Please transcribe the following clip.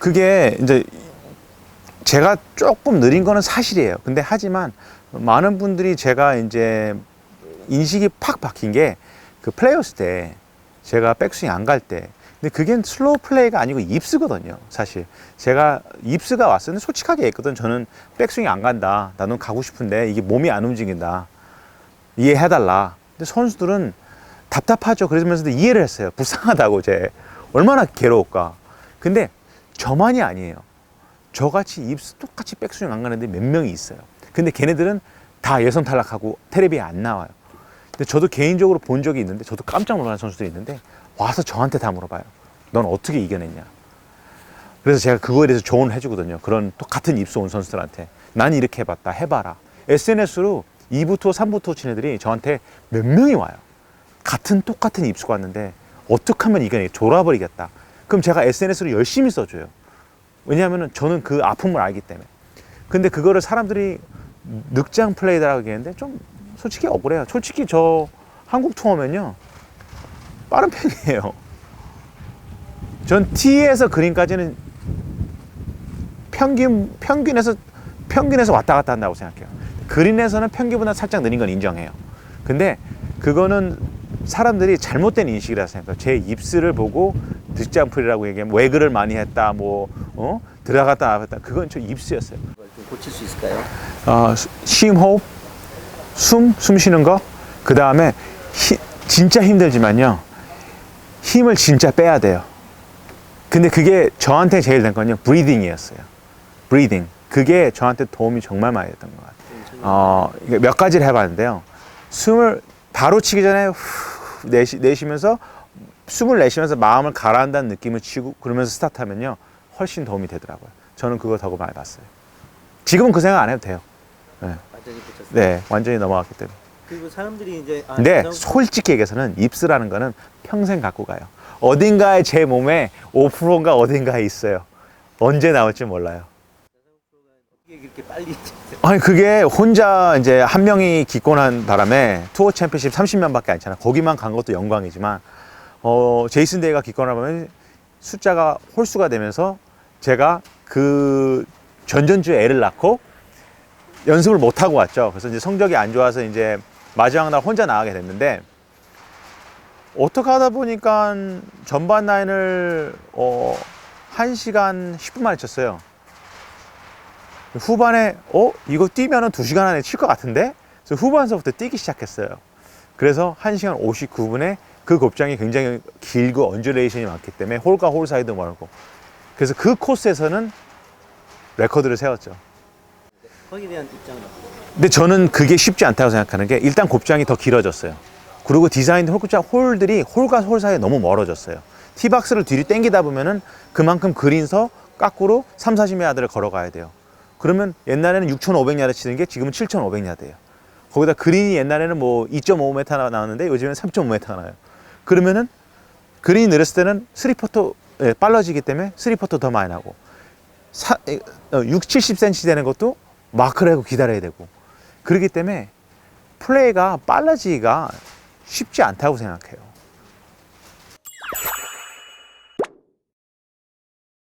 그게 이제 제가 조금 느린 거는 사실이에요. 근데 하지만 많은 분들이 제가 이제 인식이 팍 바뀐 게 그 플레이오스 때 제가 백스윙 안 갈 때. 근데 그게 슬로우 플레이가 아니고 입스거든요. 사실 제가 입스가 왔었는데 솔직하게 했거든. 저는 백스윙 안 간다. 나는 가고 싶은데 이게 몸이 안 움직인다. 이해해달라. 근데 선수들은 답답하죠. 그러면서도 이해를 했어요. 불쌍하다고 제 얼마나 괴로울까. 근데 저만이 아니에요. 저같이 입스 똑같이 백스윙 안 가는데 몇 명이 있어요. 근데 걔네들은 다 예선 탈락하고 테레비에 안 나와요. 근데 저도 개인적으로 본 적이 있는데 저도 깜짝 놀라는 선수들이 있는데 와서 저한테 다 물어봐요. 넌 어떻게 이겨냈냐? 그래서 제가 그거에 대해서 조언을 해주거든요. 그런 똑같은 입수 온 선수들한테. 난 이렇게 해봤다. 해봐라. SNS로 2부 투어, 3부 투어 친 애들이 저한테 몇 명이 와요. 같은 똑같은 입수가 왔는데 어떻게 하면 이겨내? 졸아버리겠다. 그럼 제가 SNS로 열심히 써줘요. 왜냐하면 저는 그 아픔을 알기 때문에. 근데 그거를 사람들이 늑장 플레이다라고 얘기했는데 좀 솔직히 억울해요. 솔직히 저 한국 투어면요. 빠른 편이에요. 전 T에서 그린까지는 평균, 평균에서, 평균에서 왔다 갔다 한다고 생각해요. 그린에서는 평균보다 살짝 느린 건 인정해요. 근데 그거는 사람들이 잘못된 인식이라 생각해요. 제 입술을 보고 득장풀이라고 얘기하면 외그를 많이 했다, 뭐, 어? 들어갔다 나갔다. 그건 저. 그걸 좀 고칠 수 있을까요? 어, 심호흡, 숨, 숨 쉬는 거. 그 다음에 진짜 힘들지만요. 힘을 진짜 빼야 돼요. 근데 그게 저한테 제일 된 건요. 브리딩이었어요. 브리딩. 그게 저한테 도움이 정말 많이 됐던 것 같아요. 어, 몇 가지를 해봤는데요. 숨을 바로 치기 전에 후 내쉬, 내쉬면서 숨을 내쉬면서 마음을 가라앉는 느낌을 치고 그러면서 스타트하면요. 훨씬 도움이 되더라고요. 저는 그거 더 많이 봤어요. 지금은 그 생각 안 해도 돼요. 네, 완전히. 네 완전히 넘어갔기 때문에. 그리고 사람들이 이제 아, 근데 자전거- 솔직히 얘기해서는 입스라는 거는 평생 갖고 가요. 어딘가에 제 몸에 5%인가 어딘가에 있어요. 언제 나올지 몰라요. 이렇게 빨리 아니 그게 혼자 이제 한 명이 기권한 바람에 투어 챔피언십 30명밖에 안 차나 거기만 간 것도 영광이지만 어 제이슨 데이가 기권하면 숫자가 홀수가 되면서 제가 그 전전주에 애를 낳고 연습을 못 하고 왔죠. 그래서 이제 성적이 안 좋아서 이제 마지막 날 혼자 나가게 됐는데 어떻게 하다 보니까 전반 라인을 어 1시간 10분 만에 쳤어요. 후반에 어? 이거 뛰면은 2시간 안에 칠 것 같은데? 그래서 후반서부터 뛰기 시작했어요. 그래서 1시간 59분에 그 곱장이 굉장히 길고 언듈레이션이 많기 때문에 홀과 홀 사이도 멀고. 그래서 그 코스에서는 레코드를 세웠죠. 거기에 대한 입장은? 근데 저는 그게 쉽지 않다고 생각하는 게 일단 곱장이 더 길어졌어요. 그리고 디자인 홀급장 홀들이 홀과 홀 사이에 너무 멀어졌어요. 티박스를 뒤로 당기다 보면은 그만큼 그린서 깎으로 3, 40야드를 걸어가야 돼요 그러면 옛날에는 6,500야드 치는 게 지금은 7,500야드예요. 거기다 그린이 옛날에는 뭐 2.5m 나왔는데 요즘엔 3.5m가 나요. 그러면은 그린이 느렸을 때는 3퍼터 예, 빨라지기 때문에 3퍼터 더 많이 나고 사, 에, 어, 6, 70cm 되는 것도 마크를 하고 기다려야 되고 그렇기 때문에 플레이가 빨라지기가 쉽지 않다고 생각해요.